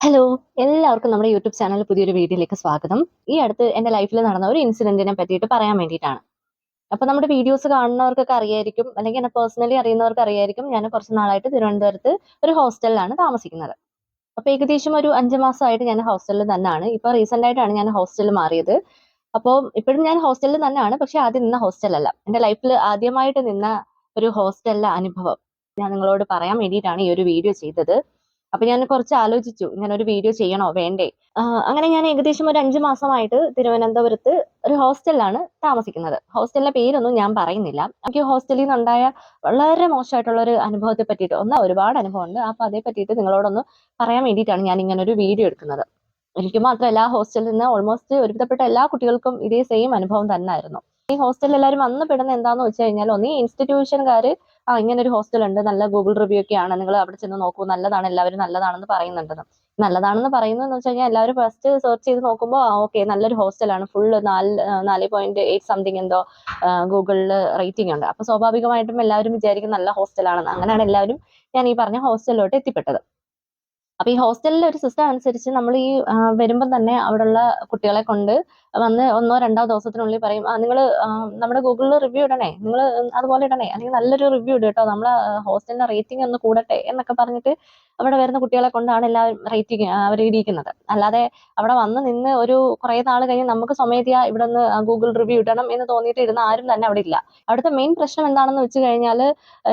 Hello എല്ലാവർക്കും നമ്മുടെ YouTube channel പുതിയൊരു വീഡിയോയിലേക്ക് സ്വാഗതം. ഈ അടുത്ത് എന്റെ ലൈഫിൽ നടന്ന ഒരു ഇൻസിഡന്റിനെ പറ്റിയിട്ട് പറയാൻ വേണ്ടിയിട്ടാണ്. അപ്പൊ നമ്മുടെ വീഡിയോസ് കാണുന്നവർക്കൊക്കെ അറിയായിരിക്കും അല്ലെങ്കിൽ എന്നെ പേഴ്സണലി അറിയുന്നവർക്ക് അറിയായിരിക്കും ഞാൻ കുറച്ച് നാളായിട്ട് തിരുവനന്തപുരത്ത് ഒരു ഹോസ്റ്റലിലാണ് താമസിക്കുന്നത്. അപ്പൊ ഏകദേശം ഒരു അഞ്ച് മാസമായിട്ട് ഞാൻ ഹോസ്റ്റലിൽ തന്നെയാണ്. ഇപ്പൊ റീസെന്റ് ആയിട്ടാണ് ഞാൻ ഹോസ്റ്റലിൽ മാറിയത്. അപ്പോൾ ഇപ്പോഴും ഞാൻ ഹോസ്റ്റലിൽ തന്നെയാണ് പക്ഷെ ആദ്യം നിന്ന ഹോസ്റ്റലല്ല എന്റെ ലൈഫിൽ ആദ്യമായിട്ട് നിന്ന ഒരു ഹോസ്റ്റലിലെ അനുഭവം ഞാൻ നിങ്ങളോട് പറയാൻ വേണ്ടിയിട്ടാണ് ഈ ഒരു വീഡിയോ ചെയ്തത്. അപ്പൊ ഞാൻ കുറച്ച് ആലോചിച്ചു ഞാൻ ഒരു വീഡിയോ ചെയ്യണോ വേണ്ടേ? അങ്ങനെ ഞാൻ ഏകദേശം ഒരു അഞ്ചു മാസമായിട്ട് തിരുവനന്തപുരത്ത് ഒരു ഹോസ്റ്റലിലാണ് താമസിക്കുന്നത്. ഹോസ്റ്റലിന്റെ പേരൊന്നും ഞാൻ പറയുന്നില്ല. എനിക്ക് ഹോസ്റ്റലിൽ നിന്നുണ്ടായ വളരെ മോശമായിട്ടുള്ള ഒരു അനുഭവത്തെ പറ്റിയിട്ട് ഒന്ന് ഒരുപാട് അനുഭവമുണ്ട്. അപ്പൊ അതേ പറ്റിയിട്ട് നിങ്ങളോടൊന്ന് പറയാൻ വേണ്ടിയിട്ടാണ് ഞാൻ ഇങ്ങനെ ഒരു വീഡിയോ എടുക്കുന്നത്. എനിക്ക് മാത്രമല്ല ഹോസ്റ്റലിൽ നിന്ന് ഓൾമോസ്റ്റ് ഒരുവിധപ്പെട്ട എല്ലാ കുട്ടികൾക്കും ഇതേ സെയിം അനുഭവം തന്നെയായിരുന്നു ഈ ഹോസ്റ്റലിൽ എല്ലാവരും വന്ന് പെടുന്ന എന്താന്ന് വെച്ച് കഴിഞ്ഞാൽ ഒന്ന് ഈ ഇൻസ്റ്റിറ്റ്യൂഷൻകാര് ആ ഇങ്ങനെ ഒരു ഹോസ്റ്റൽ ഉണ്ട് നല്ല ഗൂഗിൾ റിവ്യൂ ഒക്കെ ആണ് നിങ്ങൾ അവിടെ ചെന്ന് നോക്കൂ നല്ലതാണ് എല്ലാവരും നല്ലതാണെന്ന് പറയുന്നുണ്ടെന്ന് നല്ലതാണെന്ന് പറയുന്നത് എന്ന് വെച്ച് കഴിഞ്ഞാൽ എല്ലാവരും ഫസ്റ്റ് സെർച്ച് ചെയ്ത് നോക്കുമ്പോൾ ആ ഓക്കെ നല്ലൊരു ഹോസ്റ്റലാണ് ഫുള്ള് നാല് നാല് പോയിന്റ് എയ്റ്റ് സംതിങ് എന്തോ ഗൂഗിളിൽ റേറ്റിംഗ് ഉണ്ട്. അപ്പൊ സ്വാഭാവികമായിട്ടും എല്ലാവരും വിചാരിക്കും നല്ല ഹോസ്റ്റലാണെന്ന് അങ്ങനെയാണ് എല്ലാവരും ഞാൻ ഈ പറഞ്ഞ ഹോസ്റ്റലിലോട്ട് എത്തിപ്പെട്ടത്. അപ്പൊ ഈ ഹോസ്റ്റലിലെ ഒരു സിസ്റ്റം അനുസരിച്ച് നമ്മൾ ഈ വരുമ്പോൾ വരുമ്പം തന്നെ അവിടെയുള്ള കുട്ടികളെ കൊണ്ട് വന്ന് ഒന്നോ രണ്ടോ ദിവസത്തിനുള്ളിൽ പറയും നിങ്ങൾ നമ്മുടെ ഗൂഗിളിൽ റിവ്യൂ ഇടണേ നിങ്ങൾ അതുപോലെ ഇടണേ അല്ലെങ്കിൽ നല്ലൊരു റിവ്യൂ ഇടും കേട്ടോ നമ്മളെ ഹോസ്റ്റലിന്റെ റേറ്റിംഗ് ഒന്ന് കൂടട്ടെ എന്നൊക്കെ പറഞ്ഞിട്ട് അവിടെ വരുന്ന കുട്ടികളെ കൊണ്ടാണ് എല്ലാവരും റേറ്റിംഗ് അവർ ഇടിയിക്കുന്നത്. അല്ലാതെ അവിടെ വന്ന് നിന്ന് ഒരു കുറേ നാൾ കഴിഞ്ഞ് നമുക്ക് സ്വമേധയാ ഇവിടെ നിന്ന് ഗൂഗിൾ റിവ്യൂ ഇടണം എന്ന് തോന്നിയിട്ട് ഇരുന്ന ആരും തന്നെ അവിടെ ഇല്ല. അവിടുത്തെ മെയിൻ പ്രശ്നം എന്താണെന്ന് വെച്ച് കഴിഞ്ഞാൽ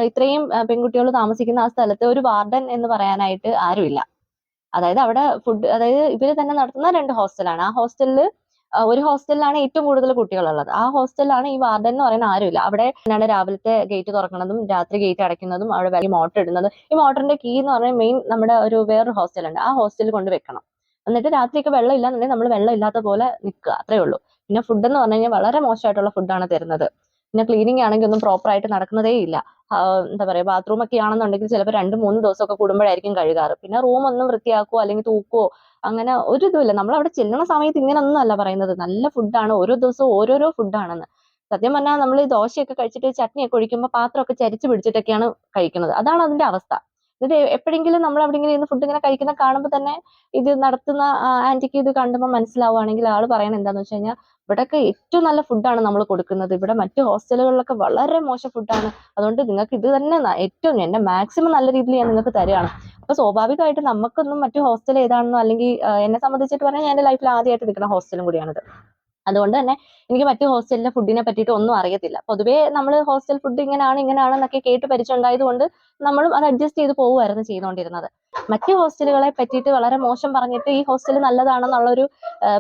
ഇത്രയും പെൺകുട്ടികൾ താമസിക്കുന്ന ആ സ്ഥലത്ത് ഒരു വാർഡൻ എന്ന് പറയാനായിട്ട് ആരുമില്ല. അതായത് അവിടെ ഫുഡ് അതായത് ഇവർ തന്നെ നടത്തുന്ന രണ്ട് ഹോസ്റ്റലാണ് ആ ഹോസ്റ്റലിൽ ഒരു ഹോസ്റ്റലിലാണ് ഏറ്റവും കൂടുതൽ കുട്ടികളുള്ളത്. ആ ഹോസ്റ്റലിലാണ് ഈ വാർഡൻ എന്ന് പറയുന്ന ആരുമില്ല. അവിടെ ആണ് രാവിലത്തെ ഗേറ്റ് തുറക്കുന്നതും രാത്രി ഗേറ്റ് അടയ്ക്കുന്നതും അവിടെ വലിയ മോട്ടർ ഇടുന്നതും. ഈ മോട്ടറിന്റെ കീ എന്ന് പറഞ്ഞാൽ മെയിൻ നമ്മുടെ ഒരു വേറൊരു ഹോസ്റ്റലുണ്ട്. ആ ഹോസ്റ്റലിൽ കൊണ്ട് വെക്കണം. എന്നിട്ട് രാത്രിയൊക്കെ വെള്ളം ഇല്ലാന്നുണ്ടെങ്കിൽ നമ്മൾ വെള്ളം ഇല്ലാത്ത പോലെ നിൽക്കുക. അത്രേ ഉള്ളൂ. പിന്നെ ഫുഡ് എന്ന് പറഞ്ഞു കഴിഞ്ഞാൽ വളരെ മോശമായിട്ടുള്ള ഫുഡാണ് തരുന്നത്. പിന്നെ ക്ലീനിങ് ആണെങ്കിൽ ഒന്നും പ്രോപ്പർ ആയിട്ട് നടക്കുന്നതേ ഇല്ല. എന്താ പറയാ ബാത്റൂം ഒക്കെ ആണെന്നുണ്ടെങ്കിൽ ചിലപ്പോൾ രണ്ട് മൂന്ന് ദിവസമൊക്കെ കൂടുമ്പോഴായിരിക്കും കഴുകാറ്. പിന്നെ റൂം ഒന്നും വൃത്തിയാക്കുവോ അല്ലെങ്കിൽ തൂക്കുവോ അങ്ങനെ ഒരു ഇതുമില്ല നമ്മൾ അവിടെ ചെല്ലുന്ന സമയത്ത് ഇങ്ങനൊന്നും അല്ല പറയുന്നത്. നല്ല ഫുഡാണ് ഓരോ ദിവസവും ഓരോരോ ഫുഡാണെന്ന് സത്യം പറഞ്ഞാൽ നമ്മൾ ദോശയൊക്കെ കഴിച്ചിട്ട് ചട്നിയൊക്കെ ഒഴിക്കുമ്പോൾ പാത്രമൊക്കെ ചരിച്ച് പിടിച്ചിട്ടൊക്കെയാണ് കഴിക്കുന്നത്. അതാണ് അതിന്റെ അവസ്ഥ. എന്നിട്ട് എപ്പോഴെങ്കിലും നമ്മൾ അവിടെ ഇങ്ങനെ ഇരുന്ന് ഫുഡ് ഇങ്ങനെ കഴിക്കുന്ന കാണുമ്പോൾ തന്നെ ഇത് നടത്തുന്ന ആന്റിക്ക് ഇത് കണ്ടുമ്പോൾ മനസ്സിലാവുകയാണെങ്കിൽ ആൾ പറയണത് എന്താന്ന് വെച്ച് കഴിഞ്ഞാൽ ഇവിടെയൊക്കെ ഏറ്റവും നല്ല ഫുഡാണ് നമ്മൾ കൊടുക്കുന്നത്. ഇവിടെ മറ്റു ഹോസ്റ്റലുകളിലൊക്കെ വളരെ മോശം ഫുഡാണ് അതുകൊണ്ട് നിങ്ങൾക്ക് ഇത് തന്നെ ഏറ്റവും എന്റെ മാക്സിമം നല്ല രീതിയിൽ ഞാൻ നിങ്ങൾക്ക് തരികയാണ് അപ്പൊ സ്വാഭാവികമായിട്ട് നമുക്കൊന്നും മറ്റു ഹോസ്റ്റൽ ഏതാണെന്നോ അല്ലെങ്കിൽ എന്നെ സംബന്ധിച്ചിട്ട് പറഞ്ഞാൽ ഞാൻ എന്റെ ലൈഫിൽ ആദ്യമായിട്ട് നിൽക്കുന്ന ഹോസ്റ്റലും കൂടിയാണിത്. അതുകൊണ്ട് തന്നെ എനിക്ക് മറ്റു ഹോസ്റ്റലിലെ ഫുഡിനെ പറ്റിയിട്ട് ഒന്നും അറിയത്തില്ല. പൊതുവേ നമ്മൾ ഹോസ്റ്റൽ ഫുഡ് ഇങ്ങനെയാണ് ഇങ്ങനെയാണെന്നൊക്കെ കേട്ട് പരിചയമുണ്ടായത് കൊണ്ട് നമ്മളും അത് അഡ്ജസ്റ്റ് ചെയ്ത് പോവുമായിരുന്നു ചെയ്തുകൊണ്ടിരുന്നത് മറ്റു ഹോസ്റ്റലുകളെ പറ്റിയിട്ട് വളരെ മോശം പറഞ്ഞിട്ട് ഈ ഹോസ്റ്റൽ നല്ലതാണെന്നുള്ളൊരു ഒരു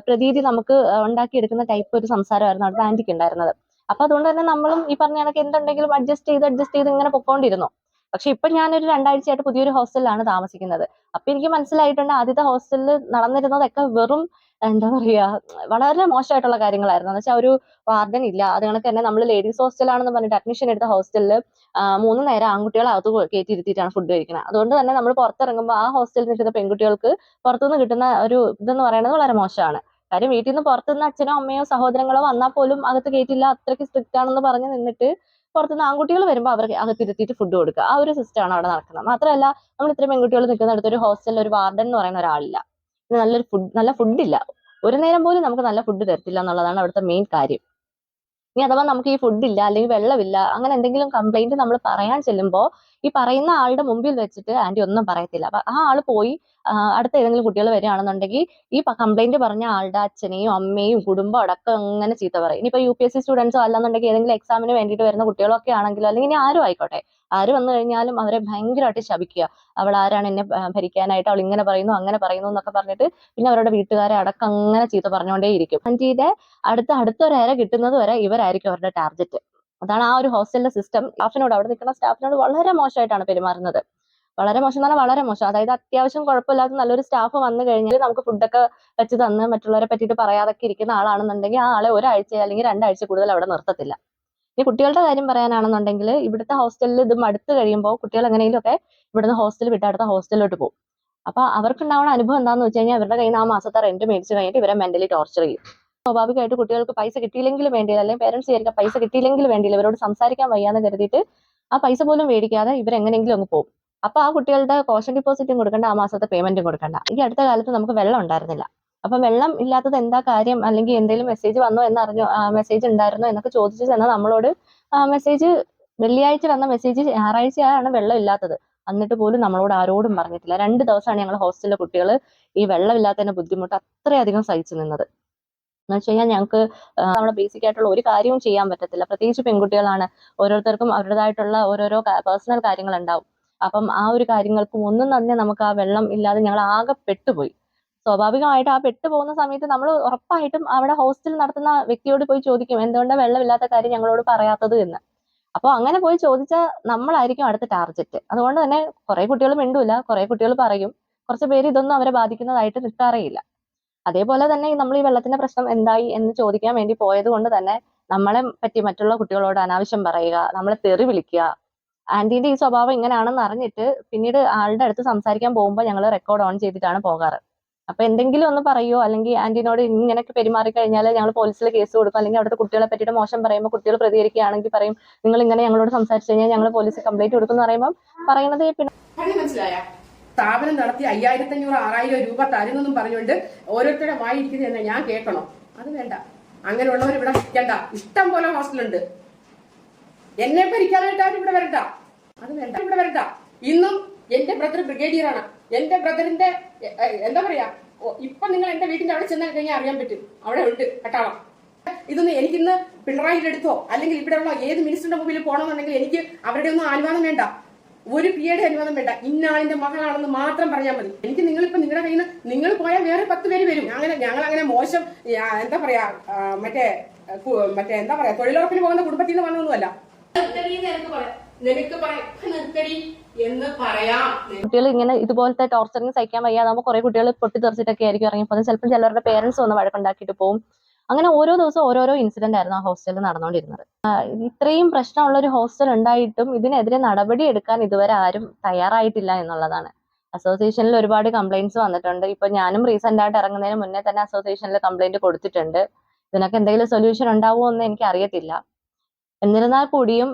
പ്രതീതി നമുക്ക് ഉണ്ടാക്കിയെടുക്കുന്ന ടൈപ്പ് ഒരു സംസാരമായിരുന്നു അവിടുത്തെ ആന്റിക്ക് ഉണ്ടായിരുന്നത്. അപ്പൊ അതുകൊണ്ട് തന്നെ നമ്മളും ഈ പറഞ്ഞ കണക്ക് എന്തുണ്ടെങ്കിലും അഡ്ജസ്റ്റ് ചെയ്ത് അഡ്ജസ്റ്റ് ചെയ്ത് ഇങ്ങനെ പൊക്കോണ്ടിരുന്നു. പക്ഷെ ഇപ്പൊ ഞാനൊരു രണ്ടാഴ്ചയായിട്ട് പുതിയൊരു ഹോസ്റ്റലിലാണ് താമസിക്കുന്നത്. അപ്പൊ എനിക്ക് മനസ്സിലായിട്ടുണ്ട് ആദ്യത്തെ ഹോസ്റ്റലിൽ നടന്നിരുന്നതൊക്കെ വെറും എന്താ പറയാ വളരെ മോശമായിട്ടുള്ള കാര്യങ്ങളായിരുന്നു. എന്ന് വെച്ചാൽ ഒരു വാർഡൻ ഇല്ല. അത് കണക്ക് തന്നെ നമ്മൾ ലേഡീസ് ഹോസ്റ്റലാണെന്ന് പറഞ്ഞിട്ട് അഡ്മിഷൻ എടുത്ത ഹോസ്റ്റലിൽ മൂന്ന് നേരം ആൺകുട്ടികളെ അകത്ത് കയറ്റിയിരുത്തിയിട്ടാണ് ഫുഡ് കഴിക്കുന്നത് അതുകൊണ്ട് തന്നെ നമ്മൾ പുറത്തിറങ്ങുമ്പോൾ ആ ഹോസ്റ്റലിൽ നിൽക്കുന്ന പെൺകുട്ടികൾക്ക് പുറത്തുനിന്ന് കിട്ടുന്ന ഒരു ഇതെന്ന് പറയുന്നത് വളരെ മോശമാണ്. കാര്യം വീട്ടിൽ നിന്ന് പുറത്തുനിന്ന് അച്ഛനോ അമ്മയോ സഹോദരങ്ങളോ വന്നാൽ പോലും അകത്ത് കയറ്റില്ല അത്രയ്ക്ക് സ്ട്രിക്റ്റ് ആണെന്ന് പറഞ്ഞ് നിന്നിട്ട് പുറത്തുനിന്ന് ആൺകുട്ടികൾ വരുമ്പോൾ അവർക്ക് അകത്തിരുത്തിയിട്ട് ഫുഡ് കൊടുക്കുക. ആ ഒരു സിസ്റ്റമാണ് അവിടെ നടക്കുന്നത്. മാത്രമല്ല നമ്മൾ ഇത്രയും പെൺകുട്ടികൾ നിൽക്കുന്നിടത്ത് ഒരു ഹോസ്റ്റലിൽ ഒരു വാർഡൻ എന്ന് പറയുന്ന ഒരാളില്ല. നല്ലൊരു ഫുഡ് നല്ല ഫുഡില്ല ഒരു നേരം പോലും നമുക്ക് നല്ല ഫുഡ് തരത്തില്ല എന്നുള്ളതാണ് അവിടുത്തെ മെയിൻ കാര്യം. ഇനി അഥവാ നമുക്ക് ഈ ഫുഡില്ല അല്ലെങ്കിൽ വെള്ളമില്ല അങ്ങനെ എന്തെങ്കിലും കംപ്ലൈന്റ് നമ്മൾ പറയാൻ ചെല്ലുമ്പോൾ ഈ പറയുന്ന ആളുടെ മുമ്പിൽ വെച്ചിട്ട് ആന്റി ഒന്നും പറയത്തില്ല. അപ്പൊ ആ ആൾ പോയി അടുത്ത ഏതെങ്കിലും കുട്ടികൾ വരികയാണെന്നുണ്ടെങ്കിൽ ഈ കംപ്ലൈന്റ് പറഞ്ഞ ആളുടെ അച്ഛനെയും അമ്മയും കുടുംബം അടക്കം അങ്ങനെ ചീത്ത പറയും. ഇനിയിപ്പോ യു പി എസ് സി സ്റ്റുഡൻസോ അല്ലാന്നുണ്ടെങ്കിൽ ഏതെങ്കിലും എക്സാമിന് വേണ്ടിയിട്ട് വരുന്ന കുട്ടികളൊക്കെ ആണെങ്കിലോ അല്ലെങ്കിൽ ഇനി ആരും ആയിക്കോട്ടെ. ആര് വന്നു കഴിഞ്ഞാലും അവരെ ഭയങ്കരമായിട്ട് ശപിക്കുക. അവൾ ആരാണ് എന്നെ ഭരിക്കാനായിട്ട് അവൾ ഇങ്ങനെ പറയുന്നു അങ്ങനെ പറയുന്നു എന്നൊക്കെ പറഞ്ഞിട്ട് പിന്നെ അവരുടെ വീട്ടുകാരെ അടക്കം അങ്ങനെ ചീത്ത പറഞ്ഞുകൊണ്ടേയിരിക്കും. ആന്റിയുടെ അടുത്ത അടുത്തൊരേര കിട്ടുന്നത് വരെ ഇവരായിരിക്കും അവരുടെ ടാർഗറ്റ് അതാണ് ആ ഒരു ഹോസ്റ്റലിന്റെ സിസ്റ്റം സ്റ്റാഫിനോട് അവിടെ നിൽക്കുന്ന സ്റ്റാഫിനോട് വളരെ മോശമായിട്ടാണ് പെരുമാറുന്നത്. വളരെ മോശം എന്ന് പറഞ്ഞാൽ വളരെ മോശം. അതായത് അത്യാവശ്യം കുഴപ്പമില്ലാത്ത നല്ലൊരു സ്റ്റാഫ് വന്നു കഴിഞ്ഞാൽ നമുക്ക് ഫുഡൊക്കെ വെച്ച് തന്ന് മറ്റുള്ളവരെ പറ്റിയിട്ട് പറയാതൊക്കെ ഇരിക്കുന്ന ആളാണെന്നുണ്ടെങ്കിൽ ആ ആളെ ഒരാഴ്ച അല്ലെങ്കിൽ രണ്ടാഴ്ച കൂടുതൽ അവിടെ നിർത്തത്തില്ല. ഇനി കുട്ടികളുടെ കാര്യം പറയാനാണെന്നുണ്ടെങ്കിൽ ഇവിടുത്തെ ഹോസ്റ്റലിൽ ഇത് മടുത്ത് കഴിയുമ്പോൾ കുട്ടികൾ എങ്ങനെയെങ്കിലും ഒക്കെ ഇവിടുന്ന് ഹോസ്റ്റൽ വിട്ട് അടുത്ത ഹോസ്റ്റലിലോട്ട് പോകും. അപ്പൊ അവർക്കുണ്ടാവുന്ന അനുഭവം എന്താണെന്ന് വെച്ച് കഴിഞ്ഞാൽ അവരുടെ കയ്യിൽ നിന്ന് ആ മാസത്തെ റെന്റ് മേടിച്ച് കഴിഞ്ഞിട്ട് ഇവരെ മെന്റലി ടോർച്ചർ ചെയ്യും. സ്വാഭാവികമായിട്ട് കുട്ടികൾക്ക് പൈസ കിട്ടിയില്ലെങ്കിലും വേണ്ടിയില്ല. അല്ലെങ്കിൽ പേരൻസ് ചേരുക പൈസ കിട്ടിയില്ലെങ്കിൽ വേണ്ടിയില്ല. ഇവരോട് സംസാരിക്കാൻ വയ്യാന്ന് കരുതിയിട്ട് ആ പൈസ പോലും മേടിക്കാതെ ഇവരെങ്ങനെങ്കിലും അങ്ങ് പോകും. അപ്പൊ ആ കുട്ടികളുടെ കോഷൻ ഡിപ്പോസിറ്റും കൊടുക്കണ്ട ആ മാസത്തെ പേയ്മെന്റും കൊടുക്കണ്ട. ഈ അടുത്ത കാലത്ത് നമുക്ക് വെള്ളം ഉണ്ടായിരുന്നില്ല. അപ്പൊ വെള്ളം ഇല്ലാത്തത് എന്താ കാര്യം? അല്ലെങ്കിൽ എന്തെങ്കിലും മെസ്സേജ് വന്നോ എന്നറിഞ്ഞോ മെസ്സേജ് ഉണ്ടായിരുന്നോ എന്നൊക്കെ ചോദിച്ചു ചെന്നാൽ നമ്മളോട് മെസ്സേജ് വെള്ളിയാഴ്ച വന്ന മെസ്സേജ് ഞായറാഴ്ചയാണ് വെള്ളം ഇല്ലാത്തത്. എന്നിട്ട് പോലും നമ്മളോട് ആരോടും പറഞ്ഞിട്ടില്ല. രണ്ട് ദിവസമാണ് ഞങ്ങൾ ഹോസ്റ്റലിലെ കുട്ടികൾ ഈ വെള്ളമില്ലാത്തതിന്റെ ബുദ്ധിമുട്ട് അത്രയധികം സഹിച്ചു നിന്നത്. എന്ന് വെച്ച് കഴിഞ്ഞാൽ ഞങ്ങൾക്ക് നമ്മുടെ ബേസിക് ആയിട്ടുള്ള ഒരു കാര്യവും ചെയ്യാൻ പറ്റത്തില്ല. പ്രത്യേകിച്ച് പെൺകുട്ടികളാണ്. ഓരോരുത്തർക്കും അവരുടേതായിട്ടുള്ള ഓരോരോ പേഴ്സണൽ കാര്യങ്ങൾ ഉണ്ടാവും. അപ്പം ആ ഒരു കാര്യങ്ങൾക്കും ഒന്നും തന്നെ നമുക്ക് ആ വെള്ളം ഇല്ലാതെ ഞങ്ങൾ ആകെ പെട്ടുപോയി. സ്വാഭാവികമായിട്ട് ആ പെട്ട് പോകുന്ന സമയത്ത് നമ്മൾ ഉറപ്പായിട്ടും അവിടെ ഹോസ്റ്റൽ നടത്തുന്ന വ്യക്തിയോട് പോയി ചോദിക്കും എന്തുകൊണ്ടാണ് വെള്ളമില്ലാത്ത കാര്യം ഞങ്ങളോട് പറയാത്തത് എന്ന്? അപ്പോൾ അങ്ങനെ പോയി ചോദിച്ചാൽ നമ്മളായിരിക്കും അടുത്ത ടാർജറ്റ് അതുകൊണ്ട് തന്നെ കുറെ കുട്ടികൾ മിണ്ടൂല കുറെ കുട്ടികൾ പറയും. കുറച്ച് പേര് ഇതൊന്നും അവരെ ബാധിക്കുന്നതായിട്ട് നിൽക്കാറേയില്ല. അതേപോലെ തന്നെ നമ്മൾ ഈ വെള്ളത്തിന്റെ പ്രശ്നം എന്തായി എന്ന് ചോദിക്കാൻ വേണ്ടി പോയത് കൊണ്ട് തന്നെ നമ്മളെ പറ്റി മറ്റുള്ള കുട്ടികളോട് അനാവശ്യം പറയുക നമ്മളെ തെറി വിളിക്കുക. ആന്റീന്റെ ഈ സ്വഭാവം ഇങ്ങനെയാണെന്ന് അറിഞ്ഞിട്ട് പിന്നീട് ആളുടെ അടുത്ത് സംസാരിക്കാൻ പോകുമ്പോൾ ഞങ്ങൾ റെക്കോർഡ് ഓൺ ചെയ്തിട്ടാണ് പോകാറ്. അപ്പൊ എന്തെങ്കിലും ഒന്ന് പറയോ? അല്ലെങ്കിൽ ആന്റിനോട് ഇങ്ങനെയൊക്കെ പെരുമാറി കഴിഞ്ഞാൽ ഞങ്ങൾ പോലീസിൽ കേസ് കൊടുക്കും. അല്ലെങ്കിൽ അവിടുത്തെ കുട്ടികളെ പറ്റിയിട്ട് മോശം പറയുമ്പോൾ കുട്ടികൾ പ്രതികരിക്കുകയാണെങ്കിൽ പറയും നിങ്ങൾ ഇങ്ങനെ ഞങ്ങളോട് സംസാരിച്ചു കഴിഞ്ഞാൽ ഞങ്ങൾ പോലീസിൽ കംപ്ലൈന്റ് കൊടുക്കും എന്ന് പറയുമ്പോൾ പറയുന്നത് മനസ്സിലായ? സ്ഥാപനം നടത്തി അയ്യായിരത്തി അഞ്ഞൂറ് ആറായിരം രൂപ തരുന്നെന്നും പറഞ്ഞുകൊണ്ട് ഓരോരുത്തരുടെ വായിരിക്കുന്നത് തന്നെ ഞാൻ കേൾക്കണോ? അത് വേണ്ട. അങ്ങനെയുള്ളവർ ഇവിടെ നിൽക്കണ്ട ഇഷ്ടം പോലെ ഹോസ്റ്റലുണ്ട് എന്നെ ഭരിക്കാനായിട്ട് ആരും ഇവിടെ വരണ്ട. അത് വേണ്ട. ഇവിടെ വരണ്ട. ഇന്നും എന്റെ ബ്രദർ ബ്രിഗേഡിയറാണ് എന്റെ ബ്രദറിന്റെ എന്താ പറയാ ഇപ്പൊ നിങ്ങൾ എന്റെ വീട്ടിന്റെ അവിടെ ചെന്നാൽ കഴിഞ്ഞാൽ അറിയാൻ പറ്റും. അവിടെ ഉണ്ട് കട്ടാളം ഇതൊന്നും എനിക്കിന്ന് പിണറായിയുടെ അടുത്തോ അല്ലെങ്കിൽ ഇവിടെയുള്ള ഏത് മിനിസ്റ്ററിന്റെ മുമ്പിൽ പോകണമെന്നുണ്ടെങ്കിൽ എനിക്ക് അവരുടെ ഒന്നും അനുവാദം വേണ്ട. ഒരു പിയുടെ അനുവാദം വേണ്ട. ഇന്നാളിന്റെ മകളാണെന്ന് മാത്രം പറഞ്ഞാൽ മതി. എനിക്ക് നിങ്ങളിപ്പോ നിങ്ങളുടെ കയ്യിൽ നിന്ന് നിങ്ങൾ പോയാൽ വേറെ പത്ത് പേര് വരും. അങ്ങനെ ഞങ്ങൾ അങ്ങനെ മോശം എന്താ പറയാ മറ്റേ മറ്റേ എന്താ പറയാ തൊഴിലുറപ്പിന് പോകുന്ന കുടുംബത്തിൽ നിന്ന് വന്നൊന്നുമല്ല നിനക്ക് എന്ന് പറയാം. കുട്ടികൾ ഇങ്ങനെ ഇതുപോലത്തെ ടോർച്ചറിങ് സഹിക്കാൻ വയ്യാതാകുമ്പോൾ കുറെ കുട്ടികൾ പൊട്ടിത്തെറിച്ചിട്ടൊക്കെ ആയിരിക്കും ഇറങ്ങിപ്പോകുന്നത് ചിലപ്പോൾ ചിലവരുടെ പേരൻസ് വന്ന് വഴക്കുണ്ടാക്കിയിട്ട് പോകും അങ്ങനെ ഓരോ ദിവസവും ഓരോരോ ഇൻസിഡന്റ് ആയിരുന്നു ആ ഹോസ്റ്റലിൽ നടന്നുകൊണ്ടിരുന്നത് ഇത്രയും പ്രശ്നമുള്ള ഒരു ഹോസ്റ്റൽ ഉണ്ടായിട്ടും ഇതിനെതിരെ നടപടി എടുക്കാൻ ഇതുവരെ ആരും തയ്യാറായിട്ടില്ല എന്നുള്ളതാണ്. അസോസിയേഷനിൽ ഒരുപാട് കംപ്ലൈന്റ്സ് വന്നിട്ടുണ്ട്. ഇപ്പൊ ഞാനും റീസെന്റ് ആയിട്ട് ഇറങ്ങുന്നതിന് മുന്നേ തന്നെ അസോസിയേഷനിൽ കംപ്ലൈന്റ് കൊടുത്തിട്ടുണ്ട്. ഇതിനൊക്കെ എന്തെങ്കിലും സൊല്യൂഷൻ ഉണ്ടാവുമോ എന്ന് എനിക്ക് അറിയത്തില്ല എന്നിരുന്നാൽ കൂടിയും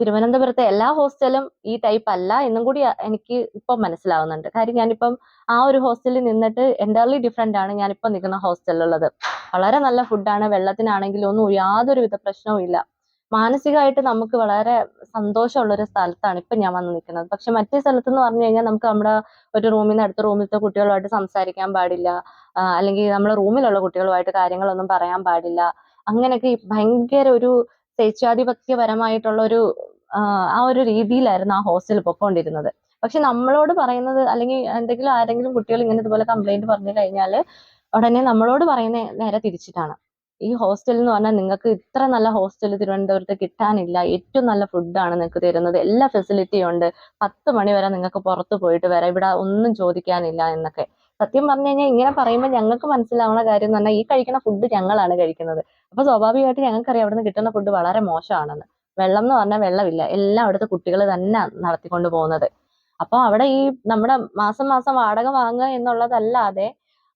തിരുവനന്തപുരത്തെ എല്ലാ ഹോസ്റ്റലും ഈ ടൈപ്പ് അല്ല എന്നും കൂടി എനിക്ക് ഇപ്പം മനസ്സിലാവുന്നുണ്ട്. കാര്യം ഞാനിപ്പം ആ ഒരു ഹോസ്റ്റലിൽ നിന്നിട്ട് എന്റർലി ഡിഫറെന്റ് ആണ് ഞാനിപ്പോൾ നിൽക്കുന്ന ഹോസ്റ്റലിലുള്ളത് വളരെ നല്ല ഫുഡാണ് വെള്ളത്തിനാണെങ്കിലും ഒന്നും യാതൊരു വിധ പ്രശ്നവും ഇല്ല. മാനസികമായിട്ട് നമുക്ക് വളരെ സന്തോഷമുള്ള ഒരു സ്ഥലത്താണ് ഇപ്പം ഞാൻ വന്ന് നിൽക്കുന്നത് പക്ഷെ മറ്റേ സ്ഥലത്ത് എന്ന് പറഞ്ഞു കഴിഞ്ഞാൽ നമുക്ക് നമ്മുടെ ഒരു റൂമിൽ നിന്ന് അടുത്ത റൂമിലത്തെ കുട്ടികളുമായിട്ട് സംസാരിക്കാൻ പാടില്ല. അല്ലെങ്കിൽ നമ്മുടെ റൂമിലുള്ള കുട്ടികളുമായിട്ട് കാര്യങ്ങളൊന്നും പറയാൻ പാടില്ല. അങ്ങനെയൊക്കെ ഭയങ്കര ഒരു സ്വേച്ഛാധിപത്യപരമായിട്ടുള്ള ഒരു ആ ഒരു രീതിയിലായിരുന്നു ആ ഹോസ്റ്റൽ പൊക്കോണ്ടിരുന്നത്. പക്ഷെ നമ്മളോട് പറയുന്നത് അല്ലെങ്കിൽ എന്തെങ്കിലും ആരെങ്കിലും കുട്ടികൾ ഇങ്ങനെ ഇതുപോലെ കംപ്ലൈന്റ് പറഞ്ഞു കഴിഞ്ഞാൽ ഉടനെ നമ്മളോട് പറയുന്ന നേരെ തിരിച്ചിട്ടാണ്. ഈ ഹോസ്റ്റൽ എന്ന് പറഞ്ഞാൽ നിങ്ങൾക്ക് ഇത്ര നല്ല ഹോസ്റ്റൽ തിരുവനന്തപുരത്ത് കിട്ടാനില്ല. ഏറ്റവും നല്ല ഫുഡാണ് നിങ്ങൾക്ക് തരുന്നത്. എല്ലാ ഫെസിലിറ്റിയും ഉണ്ട്. പത്ത് മണി വരെ നിങ്ങൾക്ക് പുറത്ത് പോയിട്ട് വരാം ഇവിടെ ഒന്നും ചോദിക്കാനില്ല എന്നൊക്കെ. സത്യം പറഞ്ഞു കഴിഞ്ഞാൽ ഇങ്ങനെ പറയുമ്പോൾ ഞങ്ങൾക്ക് മനസ്സിലാവുന്ന കാര്യം എന്ന് പറഞ്ഞാൽ ഈ കഴിക്കുന്ന ഫുഡ് ഞങ്ങളാണ് കഴിക്കുന്നത്. അപ്പൊ സ്വാഭാവികമായിട്ട് ഞങ്ങൾക്കറിയാം അവിടുന്ന് കിട്ടുന്ന ഫുഡ് വളരെ മോശമാണെന്ന്. വെള്ളം എന്ന് പറഞ്ഞാൽ വെള്ളമില്ല. എല്ലാം അവിടുത്തെ കുട്ടികൾ തന്നെ നടത്തിക്കൊണ്ട് പോകുന്നത്. അപ്പൊ അവിടെ ഈ നമ്മുടെ മാസം മാസം വാടക വാങ്ങുക എന്നുള്ളതല്ലാതെ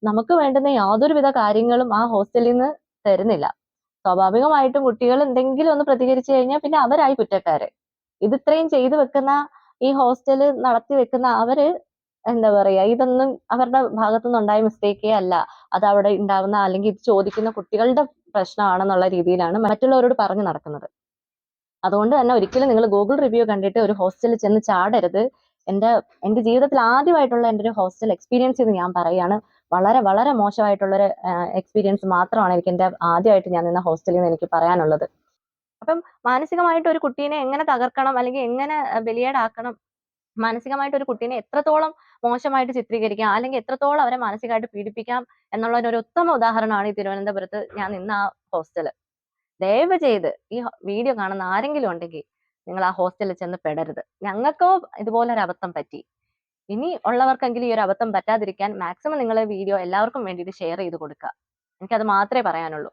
നമുക്ക് വേണ്ടുന്ന യാതൊരുവിധ കാര്യങ്ങളും ആ ഹോസ്റ്റലിൽ നിന്ന് തരുന്നില്ല. സ്വാഭാവികമായിട്ടും കുട്ടികൾ എന്തെങ്കിലും ഒന്ന് പ്രതികരിച്ചു കഴിഞ്ഞാൽ പിന്നെ അവരായി കുറ്റക്കാര്. ഇത് ഇത്രയും ചെയ്തു വെക്കുന്ന ഈ ഹോസ്റ്റൽ നടത്തി വെക്കുന്ന അവർ എന്താ പറയാ ഇതൊന്നും അവരുടെ ഭാഗത്തുനിന്ന് ഉണ്ടായ മിസ്റ്റേക്കേ അല്ല. അത് അവിടെ ഉണ്ടാവുന്ന അല്ലെങ്കിൽ ഇത് ചോദിക്കുന്ന കുട്ടികളുടെ പ്രശ്നമാണെന്നുള്ള രീതിയിലാണ് മറ്റുള്ളവരോട് പറഞ്ഞു നടക്കുന്നത്. അതുകൊണ്ട് തന്നെ ഒരിക്കലും നിങ്ങൾ ഗൂഗിൾ റിവ്യൂ കണ്ടിട്ട് ഒരു ഹോസ്റ്റലിൽ ചെന്ന് ചാടരുത്. എന്റെ എന്റെ ജീവിതത്തിൽ ആദ്യമായിട്ടുള്ള എന്റെ ഒരു ഹോസ്റ്റൽ എക്സ്പീരിയൻസ് എന്ന് ഞാൻ പറയുകയാണ്. വളരെ വളരെ മോശമായിട്ടുള്ളൊരു എക്സ്പീരിയൻസ് മാത്രമാണ് എനിക്ക് എന്റെ ആദ്യമായിട്ട് ഞാൻ നിന്ന ഹോസ്റ്റലിൽ നിന്ന് എനിക്ക് പറയാനുള്ളത്. അപ്പം മാനസികമായിട്ട് ഒരു കുട്ടീനെ എങ്ങനെ തകർക്കണം അല്ലെങ്കിൽ എങ്ങനെ ബലിയേടാക്കണം? മാനസികമായിട്ട് ഒരു കുട്ടീനെ എത്രത്തോളം മോശമായിട്ട് ചിത്രീകരിക്കാം അല്ലെങ്കിൽ എത്രത്തോളം അവരെ മാനസികമായിട്ട് പീഡിപ്പിക്കാം എന്നുള്ളതിന് ഒരു ഉത്തമ ഉദാഹരണമാണ് ഈ തിരുവനന്തപുരത്ത് ഞാൻ നിന്ന ആ ഹോസ്റ്റൽ. ദയവ് ചെയ്ത് ഈ വീഡിയോ കാണുന്ന ആരെങ്കിലും ഉണ്ടെങ്കിൽ നിങ്ങൾ ആ ഹോസ്റ്റലിൽ ചെന്ന് പെടരുത്. ഞങ്ങൾക്കോ ഇതുപോലെ ഒരു അബദ്ധം പറ്റി. ഇനി ഉള്ളവർക്കെങ്കിലും ഈ ഒരു അബദ്ധം പറ്റാതിരിക്കാൻ മാക്സിമം നിങ്ങൾ വീഡിയോ എല്ലാവർക്കും വേണ്ടിയിട്ട് ഷെയർ ചെയ്ത് കൊടുക്കുക. എനിക്കത് മാത്രമേ പറയാനുള്ളൂ.